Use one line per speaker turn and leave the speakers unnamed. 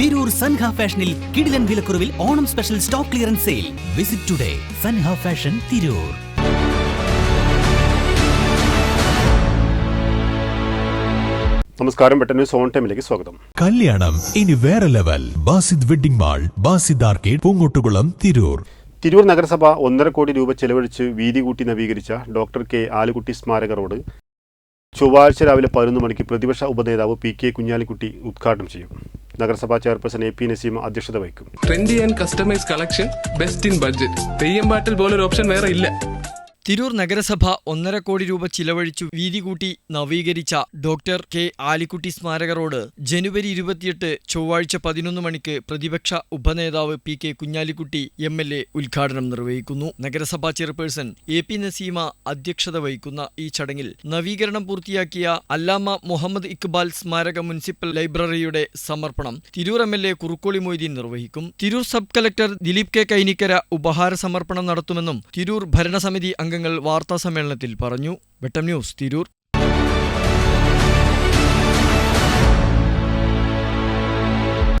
തിരൂർ സൻഹ ഫാഷനിൽ കിടിലൻ വിലക്കുറവിൽ Onam special stock clearance sale visit today Sanha fashion Tirur
നമസ്കാരം പെട്ടെന്ന് സോൺ ടൈമിലേക്ക് സ്വാഗതം
കല്യാണം ഇനി വേറെ level Basid wedding mall Basid arcade Poongottukulam Tirur
Tirur നഗരസഭ ഒന്നര കോടി രൂപ ചെലവഴിച്ച് വീതി കൂട്ടി നവീകരിച്ച ഡോക്ടർ കെ ആലുകുട്ടി സ്മാരക റോഡ് ചൊവ്വാഴ്ച രാവിലെ പതിനൊന്ന് മണിക്ക് പ്രതിപക്ഷ ഉപനേതാവ് പി കെ കുഞ്ഞാലിക്കുട്ടി ഉദ്ഘാടനം ചെയ്യും നഗരസഭാ ചെയർപേഴ്സൺ എ പി നസീം അധ്യക്ഷത വഹിക്കും
trendy and customise collection best in budget Theyyam പാട്ടിൽ പോലൊരു ഓപ്ഷൻ വേറെ ഇല്ല
തിരൂർ നഗരസഭ ഒന്നര കോടി രൂപ ചിലവഴിച്ചു വീതി കൂട്ടി നവീകരിച്ച ഡോക്ടർ കെ ആലിക്കുട്ടി സ്മാരക റോഡ് ജനുവരി ഇരുപത്തിയെട്ട് ചൊവ്വാഴ്ച പതിനൊന്ന് മണിക്ക് പ്രതിപക്ഷ ഉപനേതാവ് P K Kunhalikutty M L A ഉദ്ഘാടനം നിർവഹിക്കുന്നു നഗരസഭാ ചെയർപേഴ്സൺ എ പി നസീമ അധ്യക്ഷത വഹിക്കുന്ന ഈ ചടങ്ങിൽ നവീകരണം പൂർത്തിയാക്കിയ അല്ലാമ മുഹമ്മദ് ഇക്ബാൽ സ്മാരക മുനിസിപ്പൽ ലൈബ്രറിയുടെ സമർപ്പണം Tirur M L A Kurukkoli Moideen നിർവഹിക്കും Tirur sub collector Dileep K Kainikkara ഉപഹാര സമർപ്പണം നടത്തുമെന്നും തിരൂർ ഭരണസമിതി അംഗം അംഗങ്ങൾ വാർത്താസമ്മേളനത്തിൽ പറഞ്ഞു വെട്ടം ന്യൂസ് തിരൂർ